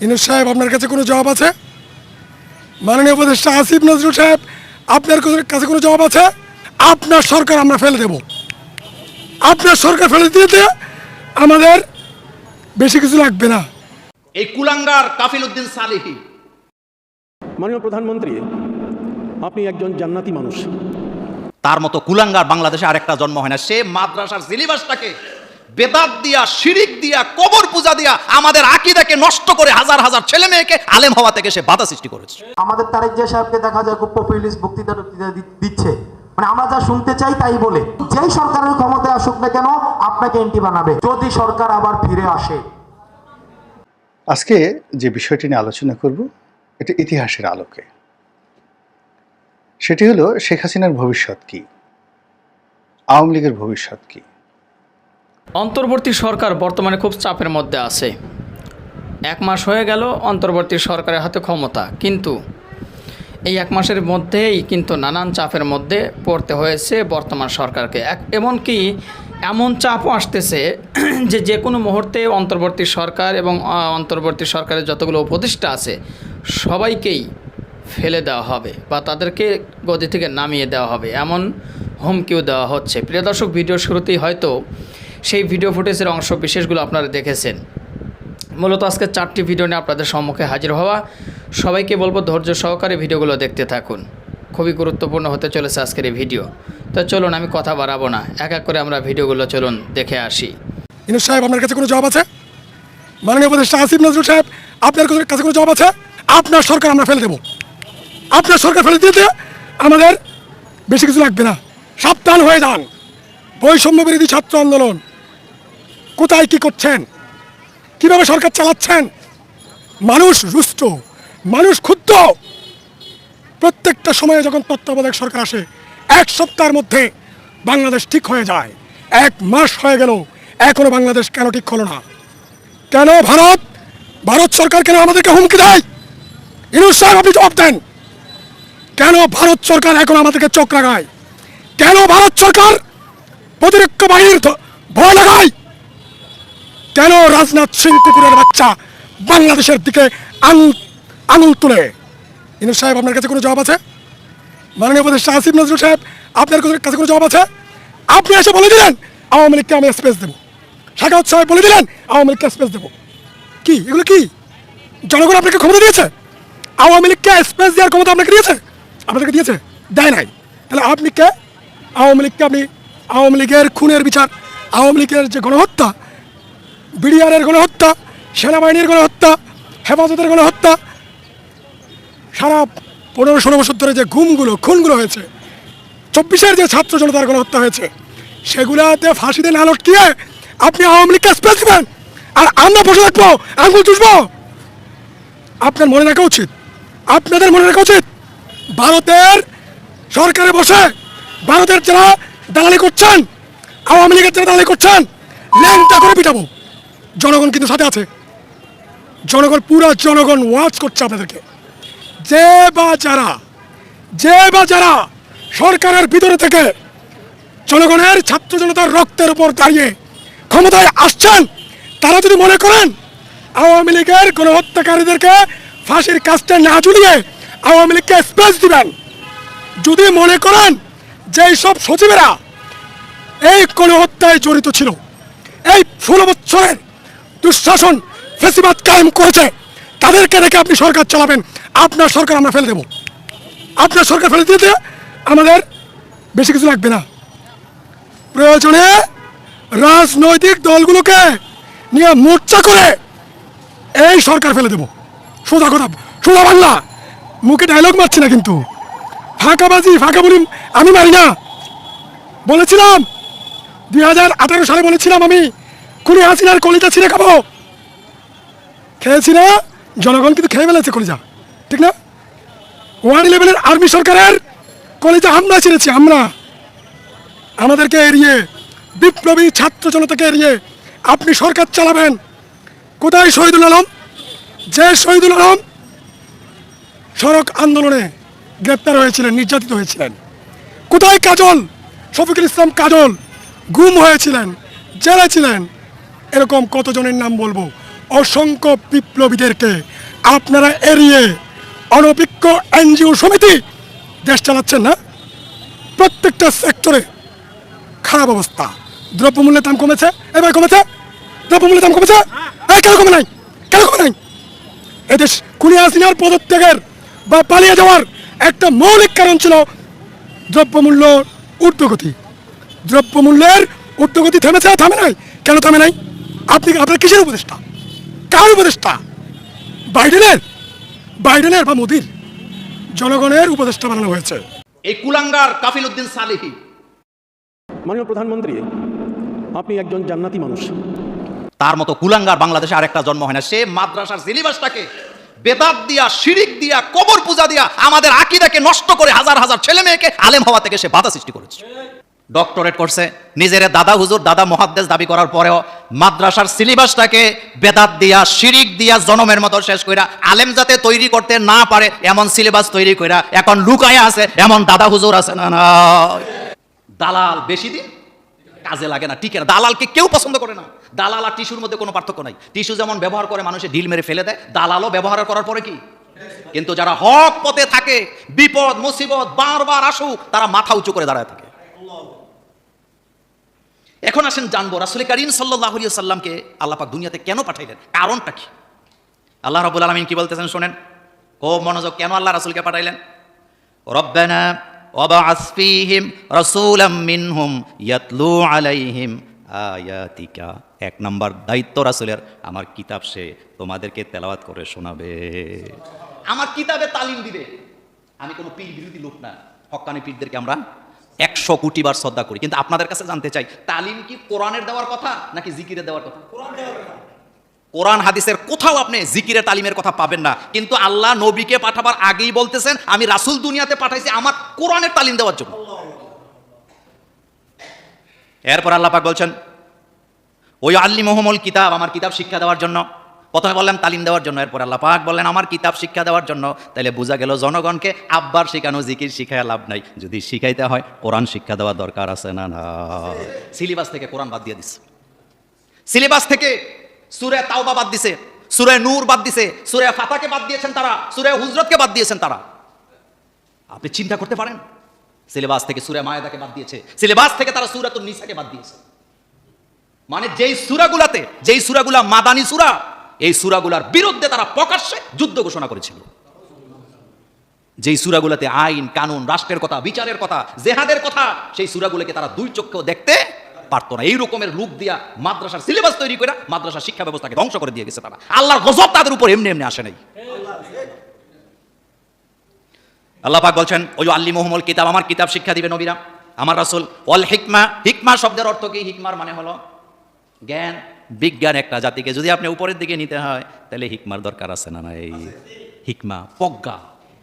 ইনুস সাহেব আপনার কাছে কোনো জবাব আছে? মাননীয় উপদেষ্টা আসিফ নজরুল সাহেব আপনার কাছে- কাছে কোনো জবাব আছে? আপনার সরকার আমরা ফেলে দেব। আপনার সরকার ফেলে দিতে আমাদের বেশি কিছু লাগবে না। এই কুলাঙ্গার কাফিল উদ্দিন সালিহি। মাননীয় প্রধানমন্ত্রী আপনি একজন জান্নাতি মানুষ। তার মতো কুলাঙ্গার বাংলাদেশে আরেকটা জন্ম হয় না। সে মাদ্রাসার সিলেবাসটাকে বেদাত দিয়া শিরিক দিয়া কবর পূজা দিয়া আমাদের আকিদাকে নষ্ট করে হাজার হাজার ছেলে মেয়েকে আলেম হওয়া থেকে সে বাধা সৃষ্টি করেছে। আমাদের তারেক জিয়া সাহেবকে দেখা যায় খুব পপুলিস্ট বক্তৃতা দিচ্ছে। মানে আমরা যা শুনতে চাই তাই বলে। যেই সরকারের ক্ষমতায় আসুক না কেন আপনাকে এন্টি বানাবে। যদি সরকার আবার ফিরে আসে। আজকে যে বিষয়টি নিয়ে আলোচনা করব এটা ইতিহাসের আলোকে। সেটি হলো শেখ হাসিনার ভবিষ্যৎ কি? আওয়ামী লীগের ভবিষ্যৎ কি? অন্তর্বর্তী সরকার বর্তমানে খুব চাপের মধ্যে আছে। এক মাস হয়ে গেল অন্তর্বর্তী সরকারের হাতে ক্ষমতা, কিন্তু এই এক মাসের মধ্যেই কিন্তু নানান চাপের মধ্যে পড়তে হয়েছে বর্তমান সরকারকে। এমনকি এমন চাপও আসতেছে যে যে কোনো মুহূর্তে অন্তর্বর্তী সরকার এবং অন্তর্বর্তী সরকারের যতগুলো উপদেষ্টা আছে, সবাইকেই ফেলে দেওয়া হবে বা তাদেরকে গদি থেকে নামিয়ে দেওয়া হবে। এমন হুমকিও দেওয়া হচ্ছে। প্রিয় দর্শক, ভিডিওর শুরুতেই হয়তো সেই ভিডিও ফুটেজের অংশ বিশেষগুলো আপনারা দেখেছেন। মূলত আজকে চারটি ভিডিও নিয়ে আপনাদের সম্মুখে হাজির হওয়া। সবাইকে বলব ধৈর্য সহকারে ভিডিওগুলো দেখতে থাকুন। খুবই গুরুত্বপূর্ণ হতে চলেছে আজকের এই ভিডিও তো চলুন, আমি কথা বাড়াবো না। এক এক করে আমরা ভিডিওগুলো চলুন দেখে আসি। ইনুস সাহেব, আপনার কাছে কোনো জবাব আছে? মাননীয় উপদেষ্টা আসিফ নজরুল সাহেব, আপনার কাছে- কোনো জবাব আছে? আপনার সরকার আমরা ফেলে দেব। আপনার সরকার ফেলে দিতে আমাদের বেশি কিছু লাগবে না। সাবধান হয়ে যান। বৈষম্য বিরোধী ছাত্র আন্দোলন। কোথায় কি করছেন? কীভাবে সরকার চালাচ্ছেন? মানুষ রুষ্ট, মানুষ ক্ষুব্ধ। প্রত্যেকটা সময়ে যখন তত্ত্বাবধায়ক সরকার আসে, এক সপ্তাহের মধ্যে বাংলাদেশ ঠিক হয়ে যায়। এক মাস হয়ে গেল, এখনও বাংলাদেশ কেন ঠিক হলো না? কেন ভারত? ভারত সরকার কেন আমাদেরকে হুমকি দেয়? ইনুস সাহেব, আপনি জবাব দেন। কেন ভারত সরকার এখন আমাদেরকে চোখ লাগায় কেন ভারত সরকার প্রতিরক্ষা বাহিনীর ভয় লাগায় কেন রাজনাথ সিং কুকুরের বাচ্চা বাংলাদেশের দিকে আঙুল আঙুল তুলে? ইনুস সাহেব, আপনার কাছে কোনো জবাব আছে? মাননীয় উপদেষ্টা আসিফ নজরুল সাহেব, আপনার কাছে- কোনো জবাব আছে? আপনি এসে বলে দিলেন, আওয়ামী লীগকে আমি স্পেস দেবো। শাখাওয়াত সাহেব বলে দিলেন, আওয়ামী লীগকে স্পেস দেবো। কি? এগুলো কি? জনগণ আপনাকে ক্ষমতা দিয়েছে? আওয়ামী লীগকে স্পেস দেওয়ার ক্ষমতা আপনাকে দিয়েছে? আপনাদেরকে দিয়েছে? দেয় নাই। তাহলে আপনি কে? আওয়ামী লীগকে আপনি আওয়ামী লীগের খুনের বিচার, আওয়ামী লীগের যে গণহত্যা বিডিআরের গণহত্যা, সেনাবাহিনীর গণহত্যা, হেফাজতের গণহত্যা, সারা পনেরো ষোলো বছর ধরে যে গুমগুলো, খুনগুলো হয়েছে, চব্বিশের যে ছাত্র জনতার গণহত্যা হয়েছে, সেগুলাতে ফাঁসিতে না লটকিয়ে আপনি আওয়ামী লীগকে স্পেস দেবেন। আর আমরা বসে থাকব আঙুল চুষবো। আপনার মনে রাখা উচিত, আপনাদের মনে রাখা উচিত, ভারতের সরকারে বসে ভারতের যারা দালালি করছেন, আওয়ামী লীগের যারা দালালি করছেন ল্যাংটা করে পিটাবো। জনগণ কিন্তু সাথে আছে। জনগণ, পুরো জনগণ ওয়াচ করছে আপনাদেরকে। যে বা যারা, যে বা যারা সরকারের ভিতরে থেকে জনগণের ছাত্র জনতার রক্তের উপর দাঁড়িয়ে ক্ষমতায় আসছেন, তারা যদি মনে করেন আওয়ামী লীগের গণহত্যাকারীদেরকে ফাঁসির কাজটা না জুড়িয়ে আওয়ামী লীগকে স্পেস দিবেন, যদি মনে করেন যে সব সচিবেরা এই গণহত্যায় জড়িত ছিল, এই ষোলো বছরের দুঃশাসন ফেসিবাদ কায়েম করেছে, তাদেরকে রেখে আপনি সরকার চালাবেন। আপনার সরকার আমরা ফেলে দেব। আপনার সরকার ফেলে দিতে আমাদের বেশি কিছু লাগবে না। প্রয়োজনে রাজনৈতিক দলগুলোকে নিয়ে মোর্চা করে এই সরকার ফেলে দেব। সোজা কথা, সোজা বাংলা। মুখে ডায়লগ মারছি না কিন্তু। ফাঁকাবাজি ফাঁকা বলি আমি মারি না। বলেছিলাম, দুই হাজার আঠারো সালে বলেছিলাম আমি খুনি হাসিনার কলিজা ছিঁড়ে খাব। খেয়েছি না, জনগণ কিন্তু খেয়ে ফেলেছে কলিজা, ঠিক না? ওয়ান ইলেভেনের আর্মি সরকারের কলিজা আমরা ছিঁড়েছি, আমরা। আমাদেরকে এড়িয়ে, বিপ্লবী ছাত্র জনতাকে এড়িয়ে আপনি সরকার চালাবেন। কোথায় শহীদুল আলম? যে শহীদুল আলম সড়ক আন্দোলনে গ্রেপ্তার হয়েছিলেন, নির্যাতিত হয়েছিলেন। কোথায় কাজল? শফিকুল ইসলাম কাজল, গুম হয়েছিলেন, জেলে ছিলেন। এরকম কতজনের নাম বলব? অসংখ্য বিপ্লবীদেরকে আপনারা এড়িয়ে অনভিজ্ঞ এনজিও সমিতি দেশ চালাচ্ছেন না? প্রত্যেকটা সেক্টরে খারাপ অবস্থা। দ্রব্যমূল্যের দাম কমেছে, এবার কমেছে। দ্রব্যমূল্যের দাম কমেছে এই কেন কমে নাই? কেন কমে নাই? এদেশ খুনি হাসিনার পদত্যাগের বা পালিয়ে যাওয়ার একটা মৌলিক কারণ ছিল দ্রব্যমূল্য ঊর্ধ্বগতি। দ্রব্যমূল্যের ঊর্ধ্বগতি থেমেছে থামে নাই? কেন থামে নাই? আপনি আপনার কিসের উপদেষ্টা? কার উপদেষ্টা? বাইডেনের? বাইডেনের বা মোদির? জনগণের উপদেষ্টা বানানো হয়েছে। এই কুলাঙ্গার কাফিল উদ্দিন সালেহি। মাননীয় প্রধানমন্ত্রী আপনি একজন জান্নাতি মানুষ। তার মতো কুলাঙ্গার বাংলাদেশে আরেকটা জন্ম হয় না। সে মাদ্রাসার সিলেবাসটাকে বেদাত দিয়া শিরিক দিয়া কবর পূজা দিয়া আমাদের আকিদাকে নষ্ট করে হাজার হাজার ছেলে মেয়েকে আলেম হওয়া থেকে সে বাধা সৃষ্টি করেছে। ডক্টরেট করছে। নিজের দাদা হুজুর, দাদা মহাদ্দেশ দাবি করার পরেও মাদ্রাসার সিলেবাসটাকে বেদাত দিয়া, শিরিক দিয়া, জনমের মতো শেষ কইরা, আলেম যাতে তৈরি করতে না পারে, এমন সিলেবাস তৈরি কইরা এখন লুকায়া আছে, এমন দাদা হুজুর আছে না না। দালাল বেশি দিন কাজে লাগে না, টিকে না। দালালকে কেউ পছন্দ করে না। দালাল আর টিস্যুর মধ্যে কোনো পার্থক্য নাই। টিস্যু যেমন ব্যবহার করে মানুষে ঢিল মেরে ফেলে দেয়, দালালও ব্যবহার করার পরে কি? কিন্তু যারা হক পথে থাকে, বিপদ, মুসিবত বারবার আসুক, তারা মাথা উঁচু করে দাঁড়ায় থাকে। এখন আসেন জানবো রাসুল করিম সাল্লাহ সাল্লামকে আল্লাপাক দুনিয়াতে কেন পাঠাইলেন কারণটা কি আল্লাহ রবুল আলমিন কি বলতেছেন শোনেন খুব মনোযোগ কেন আল্লাহ রাসুলকে পাঠাইলেন রব্বানা وبعث فيهم رسولا منهم يتلو عليهم আয়াতিকা এক নম্বর দায়িত্ব রাসুলের আমার কিতাব সে তোমাদেরকে তেলাওয়াত করে শোনাবে আমার কিতাবে তালিম দিবে আমি কোনো পীর বিরোধী লোক না হক্কানি পীরদেরকে আমরা একশো কোটি বার শ্রদ্ধা করি। কিন্তু আপনাদের কাছে জানতে চাই তালিম কি কোরআনের দেওয়ার কথা নাকি জিকিরে দেওয়ার কথা? কোরআন হাদিসের কোথাও আপনি জিকিরের তালিমের কথা পাবেন না। কিন্তু আল্লাহ নবীকে পাঠাবার আগেই বলতেছেন আমি রাসুল দুনিয়াতে পাঠাইছি আমার কোরআনের তালিম দেওয়ার জন্য। এরপর আল্লাহ পাক বলছেন ওই আল্লি মোহাম্মল কিতাব আমার কিতাব শিক্ষা দেওয়ার জন্য। প্রথমে বললাম তালিম দেওয়ার জন্য, এরপর আল্লাহ পাক বললেন, আমার কিতাব শিক্ষা দেওয়ার জন্য। তাহলে বোঝা গেল জনগণকে আব্বার শেখানো জিকির শিখায় লাভ নাই। যদি শিখাইতে হয়, কোরআন শিক্ষা দেওয়ার দরকার আছে না না? সিলেবাস থেকে কোরআন বাদ দিয়ে দিচ্ছে সিলেবাস থেকে সুরে তাওবা বাদ দিছে, সুরে নূর বাদ দিছে, সুরে ফাতাকে বাদ দিয়েছেন তারা, সুরে হুজরতকে বাদ দিয়েছেন তারা। আপনি চিন্তা করতে পারেন, সিলেবাস থেকে সুরে মায়েদাকে বাদ দিয়েছে, সিলেবাস থেকে তারা সুরাতুল নিসাকে বাদ দিয়েছে। মানে যেই সুরাগুলাতে, যেই সুরাগুলা মাদানি সুরা এই সুরাগুলার বিরুদ্ধে তারা প্রকাশ্যে যুদ্ধ ঘোষণা করেছিল। যেই সুরাগুলাতে আইন, কানুন, রাষ্ট্রের কথা, বিচারের কথা, জেহাদের কথা, সেই সুরাগুলোকে তারা দুই চক্ষেও দেখতে পারতো না। এই রকমের লুক দিয়া মাদ্রাসার সিলেবাস তৈরি করে মাদ্রাসার শিক্ষা ব্যবস্থাকে ধ্বংস করে দিয়ে গেছে তারা। আল্লাহর গজব তাদের উপর এমনি এমনি আসে নাই। আল্লাহ পাক বলছেন ওই আল্লি মোহাম্মল কিতাব, আমার কিতাব শিক্ষা দিবে নবীরা, আমার রাসূল। অল হিকমা হিকমা শব্দের অর্থ কি? হিকমার মানে হলো জ্ঞান বিজ্ঞান একটা জাতিকে যদি আপনি উপরের দিকে নিতে হয়, তাহলে হিকমার দরকার আছে না না এই হিকমা প্রজ্ঞা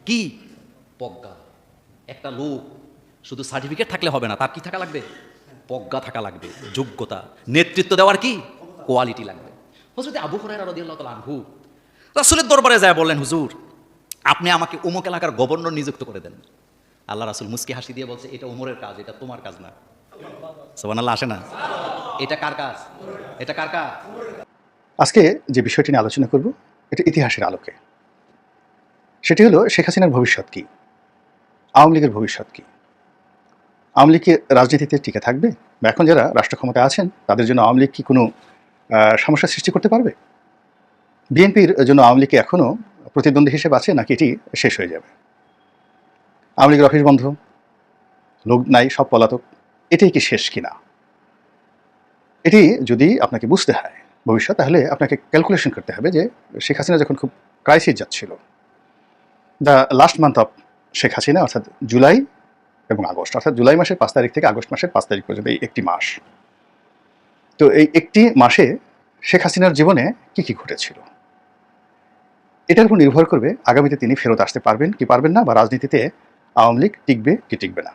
কি? প্রজ্ঞা একটা লোক, শুধু সার্টিফিকেট থাকলে হবে না, তার কি থাকা লাগবে? প্রজ্ঞা থাকা লাগবে, যোগ্যতা। নেতৃত্ব দেওয়ার কি? কোয়ালিটি লাগবে। হজরত আবু হরাইরা রাদিয়াল্লাহু তাআলা আনহু, রাসূলের দরবারে যায় বললেন, হুজুর, আপনি আমাকে অমুক এলাকার গভর্নর নিযুক্ত করে দেন। আল্লাহ রাসূল মুস্কি হাসি দিয়ে বলছে, এটা উমরের কাজ, এটা তোমার কাজ না। সুবহানাল্লাহ, আসে না? এটা কার কাজ? এটা কার কাজ? আজকে যে বিষয়টি নিয়ে আলোচনা করব এটা ইতিহাসের আলোকে। সেটি হলো শেখ হাসিনার ভবিষ্যৎ কী? আওয়ামী লীগের ভবিষ্যৎ কী? আওয়ামী লীগ রাজনীতিতে টিকে থাকবে? বা এখন যারা রাষ্ট্র ক্ষমতায় আছেন তাদের জন্য আওয়ামী লীগ কি কোনো আহ, সমস্যার সৃষ্টি করতে পারবে? বিএনপির জন্য আওয়ামী লীগ এখনও প্রতিদ্বন্দ্বী হিসেবে আছে নাকি এটি শেষ হয়ে যাবে? আওয়ামী লীগের অফিস বন্ধ লোক নাই সব পলাতক। এটাই কি শেষ কিনা? এটি যদি আপনাকে বুঝতে হয় ভবিষ্যৎ, তাহলে আপনাকে ক্যালকুলেশন করতে হবে যে শেখ হাসিনা যখন খুব ক্রাইসিস যাচ্ছিল the last month of Sheikh Hasina, অর্থাৎ জুলাই এবং আগস্ট, অর্থাৎ জুলাই মাসের পাঁচ তারিখ থেকে আগস্ট মাসের পাঁচ তারিখ পর্যন্ত এই একটি মাস। তো এই একটি মাসে শেখ হাসিনার জীবনে কি কি ঘটেছিল? এটার উপর নির্ভর করবে আগামীতে তিনি ফেরত আসতে পারবেন কি পারবেন না বা রাজনীতিতে আওয়ামী লীগ টিকবে কি টিকবে না।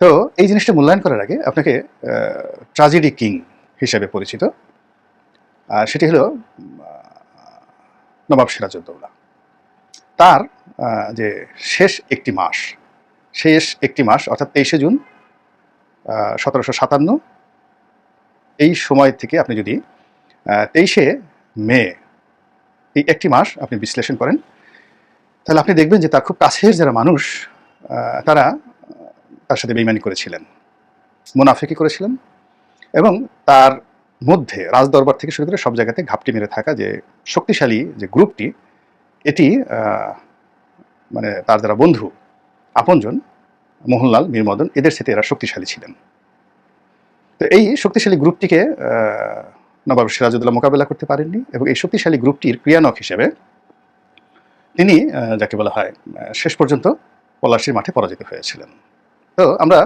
তো এই জিনিসটা মূল্যায়ন করার আগে আপনাকে ট্রাজেডি কিং হিসেবে পরিচিত, আর সেটি হলো নবাব সিরাজউদ্দৌলা। তার যে শেষ একটি মাস, শেষ একটি মাস, অর্থাৎ তেইশে জুন সতেরোশো সাতান্ন, এই সময় থেকে আপনি যদি তেইশে মে, এই একটি মাস আপনি বিশ্লেষণ করেন, তাহলে আপনি দেখবেন যে তার খুব কাছের যারা মানুষ তারা তার সাথে বেইমানি করেছিলেন। মুনাফিকি করেছিলেন এবং তার মধ্যে রাজদরবার থেকে শুরু করে সব জায়গাতে ঘাপটি মেরে থাকা যে শক্তিশালী যে গ্রুপটি, এটি মানে তার যারা বন্ধু, আপনজন, মোহনলাল, মীরমদন, এদের সাথে এরা শক্তিশালী ছিলেন। তো এই শক্তিশালী গ্রুপটিকে নবাব সিরাজউদ্দৌলা মোকাবেলা করতে পারেননি এবং এই শক্তিশালী গ্রুপটির ক্রিয়ানক হিসেবে তিনি যাকে বলা হয় শেষ পর্যন্ত পলাশির মাঠে পরাজিত হয়েছিলেন। তো আমরা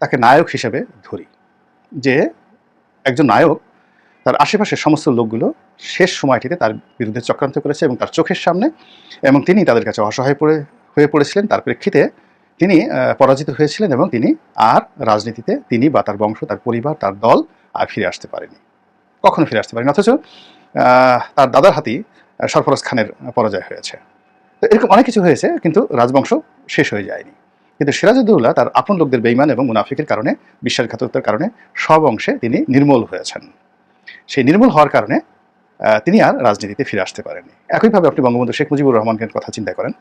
তাকে নায়ক হিসেবে ধরি। যে একজন নায়ক তার আশেপাশের সমস্ত লোকগুলো শেষ সময়টিতে তার বিরুদ্ধে চক্রান্ত করেছে এবং তার চোখের সামনে এবং তিনি তাদের কাছে অসহায় পড়ে হয়ে পড়েছিলেন। তার প্রেক্ষিতে তিনি পরাজিত হয়েছিলেন এবং তিনি আর রাজনীতিতে তিনি বা তার বংশ তার পরিবার তার দল আর ফিরে আসতে পারেনি। কখনো ফিরে আসতে পারেনি অথচ তার দাদার আহ, সরফরাজ খানের পরাজয় হয়েছে। তো এরকম অনেক কিছু হয়েছে কিন্তু রাজবংশ শেষ হয়ে যায়নি। কিন্তু সিরাজউদ্দৌলা তার আপন লোকদের বেইমান এবং মুনাফিকের কারণে, বিশ্বাসঘাতকতার কারণে সব অংশে তিনি নির্মূল হয়েছেন। সেই নির্মূল হওয়ার কারণে তিনি আর রাজনীতিতে ফিরে আসতে পারেননি। একইভাবে আপনি বঙ্গবন্ধু শেখ মুজিবুর রহমানের কথা চিন্তা করেন,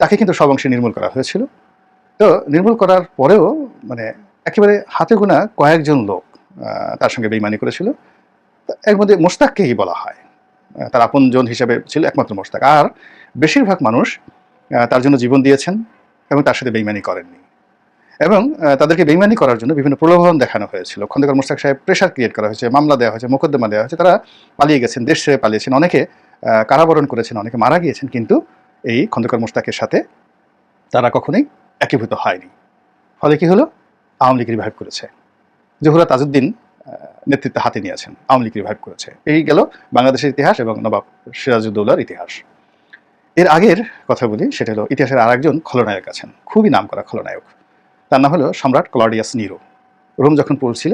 তাকে কিন্তু সব অংশে নির্মূল করা হয়েছিল। তো নির্মূল করার পরেও মানে একেবারে হাতে গোনা কয়েকজন লোক তার সঙ্গে বেইমানি করেছিল। এর মধ্যে মোস্তাককেই বলা হয়। তার আপনজন হিসাবে ছিল একমাত্র মোস্তাক আর বেশিরভাগ মানুষ তার জন্য জীবন দিয়েছেন। এবং তার সাথে বেইমানি করেননি। এবং তাদেরকে বেইমানি করার জন্য বিভিন্ন প্রলোভন দেখানো হয়েছিল। খন্দকার মোস্তাক সাহেব প্রেশার ক্রিয়েট করা হয়েছে, মামলা দেওয়া হয়েছে, মোকদ্দমা দেওয়া হয়েছে, তারা পালিয়ে গেছেন, দেশ ছেড়ে পালিয়েছেন, অনেকে কারাবরণ করেছেন, অনেকে মারা গিয়েছেন, কিন্তু এই খন্দকার মোস্তাকের সাথে তারা কখনোই একীভূত হয়নি। ফলে কি হলো? আওয়ামী লীগ রিভাইভ করেছে। জহুরা তাজউদ্দিন নেতৃত্ব হাতে নিয়েছেন, আওয়ামী লীগ রিভাইভ করেছে। এই গেল বাংলাদেশের ইতিহাস এবং নবাব সিরাজউদ্দৌলার ইতিহাস। এর আগের কথা বলি, সেটা হলো ইতিহাসের আরেকজন খলনায়ক আছেন, খুবই নাম করা খলনায়ক। তার নাম হলো সম্রাট ক্লডিয়াস নিরো। রোম যখন পড়ছিল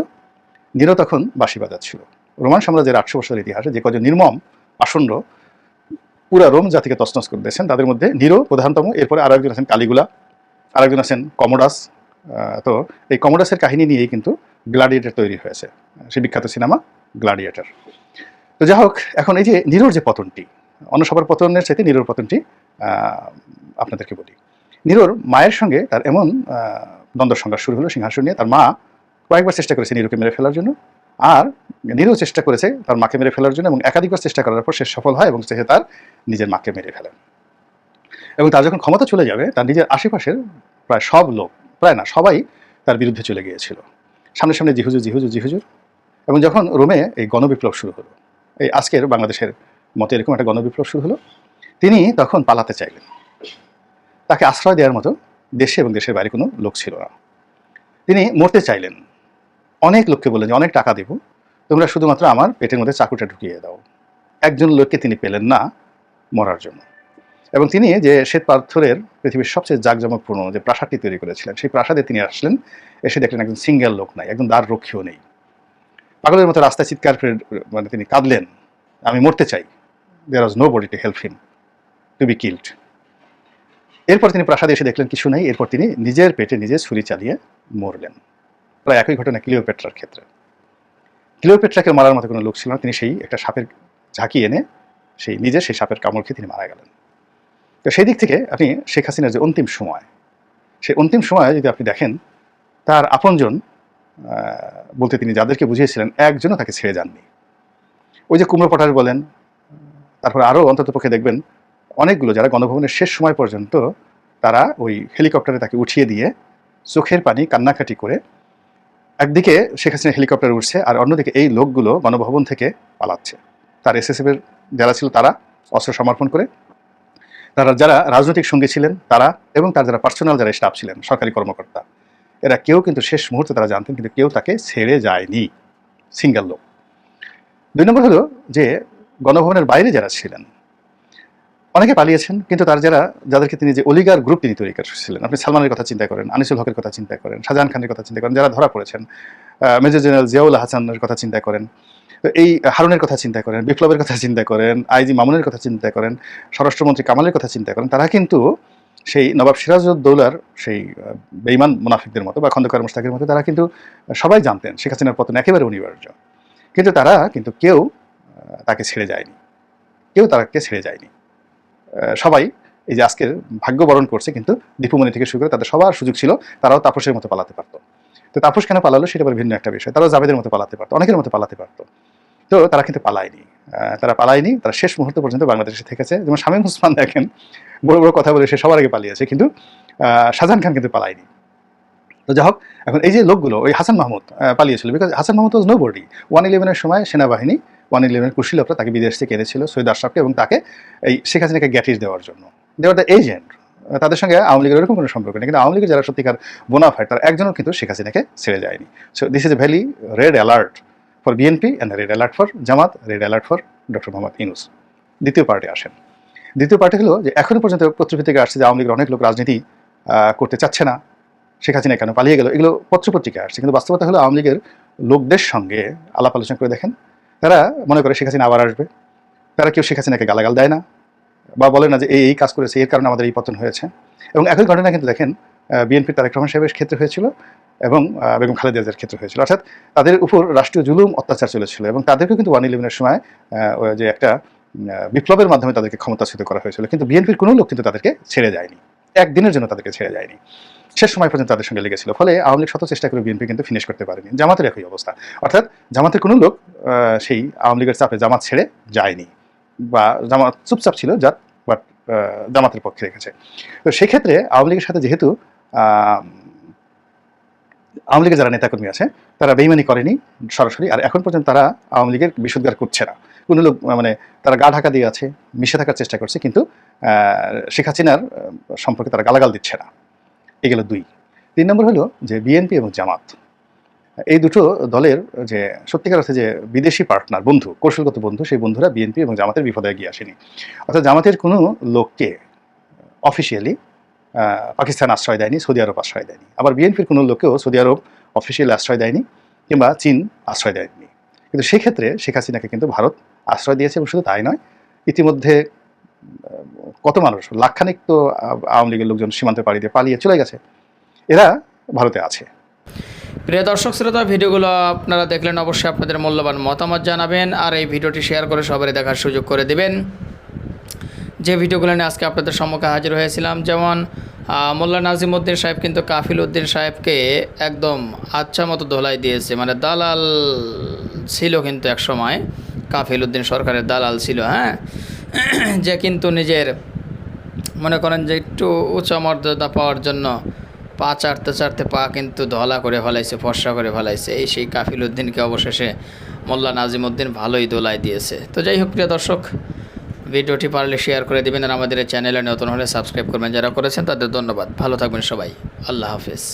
নিরো তখন বাঁশি বাজাচ্ছিল। রোমান সাম্রাজ্যের আটশো বছরের ইতিহাসে যে কজন নির্মম আসন্ন পুরা রোম জাতিকে তছনছ করে দিয়েছেন, তাদের মধ্যে নিরো প্রধানতম, এরপরে আরও একজন আছেন কালিগুলা, আরেকজন আছেন কমোডাস। তো এই কমোডাসের কাহিনী নিয়েই কিন্তু গ্লাডিয়েটার তৈরি হয়েছে। সে বিখ্যাত সিনেমা গ্লাডিয়েটার। তো যাই হোক, এখন এই যে নিরোর যে পতনটি অন্য সবার পতনের চাইতে নিরোর পতনটি আপনাদেরকে বলি। নিরোর মায়ের সঙ্গে তার এমন দ্বন্দ্ব সংঘাত শুরু হলো সিংহাসন নিয়ে। তার মা কয়েকবার চেষ্টা করেছে নিরোকে মেরে ফেলার জন্য, আর নিরো চেষ্টা করেছে তার মাকে মেরে ফেলার জন্য এবং একাধিকবার চেষ্টা করার পর সে সফল হয় এবং সে তার নিজের মাকে মেরে ফেলে। এবং তার যখন ক্ষমতা চলে যাবে, তার নিজের আশেপাশের প্রায় সব লোক, প্রায় না, সবাই তার বিরুদ্ধে চলে গিয়েছিল। সামনে সামনে জিহুজুর জিহুজুর জিহুজুর। এবং যখন রোমে এই গণবিপ্লব শুরু হলো, এই আজকের বাংলাদেশের মতো এরকম একটা গণবিপ্লব শুরু হলো। তিনি তখন পালাতে চাইলেন। তাকে আশ্রয় দেওয়ার মতো দেশে এবং দেশের বাইরে কোনো লোক ছিল না। তিনি মরতে চাইলেন। অনেক লোককে বললেন যে, অনেক টাকা দেব। তোমরা শুধুমাত্র আমার পেটের মধ্যে চাকুটা ঢুকিয়ে দাও। একজন লোককে তিনি পেলেন না মরার জন্য। এবং তিনি যে শ্বেত পাথরের পৃথিবীর সবচেয়ে জাঁকজমকপূর্ণ যে প্রাসাদটি তৈরি করেছিলেন, সেই প্রাসাদে তিনি আসলেন। এসে দেখলেন একজন সিঙ্গেল লোক নাই, একজন দ্বার রক্ষীও নেই। পাগলের মতো রাস্তায় চিৎকার করে মানে তিনি কাঁদলেন, আমি মরতে চাই। There was nobody to help him to be killed এরপর তিনি প্রাসাদে এসে দেখলেন, কিছু নেই। এরপর তিনি নিজের পেটে নিজে ছুরি চালিয়ে মরলেন। প্রায় একই ঘটনা ক্লিওপেট্রার ক্ষেত্রে। ক্লিওপেট্রাকে মারার মতো কোনো লোক ছিল না। তিনি সেই একটা সাপের ঝাঁকি এনে সেই নিজে সেই সাপের কামড় খেয়ে তিনি মারা গেলেন। তো সেই দিক থেকে আপনি শেখ হাসিনার যে অন্তিম সময়, সেই অন্তিম সময়ে যদি আপনি দেখেন, তার আপনজন বলতে তিনি যাদেরকে বুঝিয়েছিলেন, একজনও তাকে ছেড়ে যাননি। ওই যে কুমড়ো পটার বলেন তারপর আরও অন্ততপক্ষে দেখবেন, অনেকগুলো যারা গণভবনের শেষ সময় পর্যন্ত তারা ওই হেলিকপ্টারে তাকে উঠিয়ে দিয়ে চোখের পানি, কান্নাকাটি করে একদিকে শেখ হাসিনা হেলিকপ্টার উঠছে আর অন্যদিকে এই লোকগুলো গণভবন থেকে পালাচ্ছে। তার এসএসএফ এর যারা ছিল তারা অস্ত্র সমর্পণ করে, তারা যারা রাজনৈতিক সঙ্গী ছিলেন তারা এবং তার যারা পার্সোনাল যারা স্টাফ ছিলেন, সরকারি কর্মকর্তা, এরা কেউ কিন্তু শেষ মুহূর্তে তারা জানতেন কিন্তু কেউ তাকে ছেড়ে যায়নি। সিঙ্গেল লোক। দুই নম্বর হলো যে গণভবনের বাইরে যারা ছিলেন, অনেকে পালিয়েছেন, কিন্তু তার যারা, যাদেরকে তিনি যে অলিগার গ্রুপ তিনি তৈরি করেছিলেন, আপনি সালমানের কথা চিন্তা করেন, আনিসুল হকের কথা চিন্তা করেন, শাহজাহান খানের কথা চিন্তা করেন, যারা ধরা পড়েছেন মেজর জেনারেল জিয়াউল হাসানের কথা চিন্তা করেন এই হারুনের কথা চিন্তা করেন, বিপ্লবের কথা চিন্তা করেন আইজি মামুনের কথা চিন্তা করেন, স্বরাষ্ট্রমন্ত্রী কামালের কথা চিন্তা করেন, তারা কিন্তু সেই নবাব সিরাজউদ্দৌলার সেই বেইমান মুনাফিকদের মতো বা খন্দকার মুস্তাকের মতো তারা কিন্তু সবাই জানতেন, শেখ হাসিনার পতন একেবারে অনিবার্য। কিন্তু তারা কিন্তু কেউ তাকে ছেড়ে যায়নি। কেউ তারাকে ছেড়ে যায়নি। সবাই এই যে আজকের ভাগ্য বরণ করছে, কিন্তু দীপুমণি থেকে শুরু করে তাদের সবার সুযোগ ছিল, তারাও তাপসের মতো পালাতে পারতো। তো তাপস কেন পালালো সেটা আবার ভিন্ন একটা বিষয়। তারাও জাবেদের মতো পালাতে পারতো, অনেকের মতো পালাতে পারতো। তো তারা কিন্তু পালায়নি। তারা পালায়নি, তারা শেষ মুহূর্ত পর্যন্ত বাংলাদেশে থেকেছে। যেমন শামীম ওসমান দেখেন, বড় বড় কথা বলে সে সবার আগে পালিয়েছে, কিন্তু শাহজাহান খান কিন্তু পালায়নি। তো যাই হোক, এখন এই যে লোকগুলো, ওই Hasan Mahmud পালিয়েছিল because Hasan Mahmud was nobody one ইলেভেনের সময় সেনাবাহিনী ওয়ান ইলেভেনের কুশীলকরা তাকে বিদেশ থেকে এনেছিল সৈয়দ আশরাফকে এবং তাকে এই শেখ হাসিনাকে গ্যাটিস দেওয়ার জন্য। দেওয়ার দ্য এজেন্ট তাদের সঙ্গে আওয়ামী লীগের এরকম কোনো সম্পর্ক নেই, কিন্তু আওয়ামী লীগের যারা সত্যিকার বোনাফাইড তারা একজনও কিন্তু শেখ হাসিনাকে ছেড়ে যায়নি। So this is a valley red alert for BNP and red alert for Jamaat red alert for doctor Mohammad Yunus দ্বিতীয় পার্টি আসেন। দ্বিতীয় পার্টি হলো যে এখনও পর্যন্ত পত্রিকা থেকে আসছে যে আওয়ামী লীগের অনেক লোক রাজনীতি করতে চাচ্ছে না। শেখ হাসিনা কেন পালিয়ে গেল? এগুলো পত্রপত্রিকায় আসছে, কিন্তু বাস্তবতা হলো আওয়ামী লীগের লোকদের সঙ্গে আলাপ আলোচনা করে দেখেন। তারা মনে করে শেখ হাসিনা আবার আসবে। তারা কেউ শেখ হাসিনাকে গালাগাল দেয় না বা বলে না যে এই এই কাজ করেছে, এর কারণে আমাদের এই পতন হয়েছে। এবং একই ঘটনা কিন্তু দেখেন বিএনপির তারেক রহমান সাহেবের ক্ষেত্রে হয়েছিল এবং বেগম খালেদা ক্ষেত্রে হয়েছিল। অর্থাৎ তাদের উপর রাষ্ট্রীয় জুলুম অত্যাচার চলেছিল এবং তাদেরকেও কিন্তু ওয়ান ইলেভেনের সময় ওই যে একটা বিপ্লবের মাধ্যমে তাদেরকে ক্ষমতাচ্যুত করা হয়েছিল। কিন্তু বিএনপির কোনো লোক কিন্তু তাদেরকে ছেড়ে যায়নি। একদিনের জন্য তাদেরকে ছেড়ে যায়নি। শেষ সময় পর্যন্ত তাদের সঙ্গে লেগেছিল। ফলে আওয়ামী লীগ শত চেষ্টা করে বিএনপি কিন্তু ফিনিশ করতে পারেনি। জামাতের একই অবস্থা। অর্থাৎ জামাতের কোনো লোক সেই আওয়ামী লীগের চাপে জামাত ছেড়ে যায়নি। বা জামাত চুপচাপ ছিল, যার বাট জামাতের পক্ষে রেখেছে। তো সেক্ষেত্রে আওয়ামী লীগের সাথে যেহেতু আওয়ামী লীগের যারা নেতাকর্মী আছে, তারা বেইমানি করেনি সরাসরি। আর এখন পর্যন্ত তারা আওয়ামী লীগের বিশুদ্ধার করছে না। কোনো লোক মানে তারা গা ঢাকা দিয়ে আছে, মিশে থাকার চেষ্টা করছে, কিন্তু শেখ হাসিনার সম্পর্কে তারা গালাগাল দিচ্ছে না। এগুলো দুই। তিন নম্বর হলো যে বিএনপি এবং জামাত, এই দুটো দলের যে সত্যিকার অর্থে যে বিদেশি পার্টনার বন্ধু, কৌশলগত বন্ধু, সেই বন্ধুরা বিএনপি এবং জামাতের বিপদে এগিয়ে আসেনি। অর্থাৎ জামাতের কোনো লোককে অফিসিয়ালি পাকিস্তান আশ্রয় দেয়নি, সৌদি আরব আশ্রয় দেয়নি। আবার বিএনপির কোনো লোকেও সৌদি আরব অফিসিয়ালি আশ্রয় দেয়নি কিংবা চীন আশ্রয় দেয়নি। কিন্তু সেক্ষেত্রে শেখ হাসিনাকে কিন্তু ভারত আশ্রয় দিয়েছে এবং শুধু তাই নয়, ইতিমধ্যে কত মানুষ? লাখখানিক তো আওয়ামী লীগের লোকজন সীমান্ত পাড়ি দিয়ে পালিয়ে চলে গেছে। এরা ভারতে আছে। প্রিয় দর্শক, শ্রোতা, ভিডিওগুলো আপনারা দেখলেন অবশ্যই আপনাদের মূল্যবান মতামত জানাবেন আর এই ভিডিওটি শেয়ার করে সবারই দেখার সুযোগ করে দেবেন। যে ভিডিওগুলো নিয়ে আজকে আপনাদের সম্মুখে হাজির হয়েছিলাম, যেমন মোল্লা নাজিমুদ্দিন সাহেব কিন্তু কাফিল উদ্দিন সাহেবকে একদম আচ্ছা মতো ধোলাই দিয়েছে। মানে দালাল ছিল কিন্তু এক সময় কাফিল উদ্দিন সরকারের দালাল ছিল হ্যাঁ? যে কিন্তু নিজের মনে করেন যে একটু উচ্চ মর্যাদা পাওয়ার জন্য পা চাটতে চাটতে পা কিন্তু ধলা করে ফেলাইছে, ফর্সা করে ফেলাইছে। এই সেই কাফিল উদ্দিনকে অবশেষে মোল্লা নাজিম উদ্দিন ভালোই দোলাই দিয়েছে। তো যাই হোক, প্রিয় দর্শক, ভিডিওটি পারলে শেয়ার করে দিবেন আর আমাদের চ্যানেলে নতুন হলে সাবস্ক্রাইব করবেন। যারা করেছেন তাদের ধন্যবাদ। ভালো থাকবেন সবাই। আল্লাহ হাফেজ।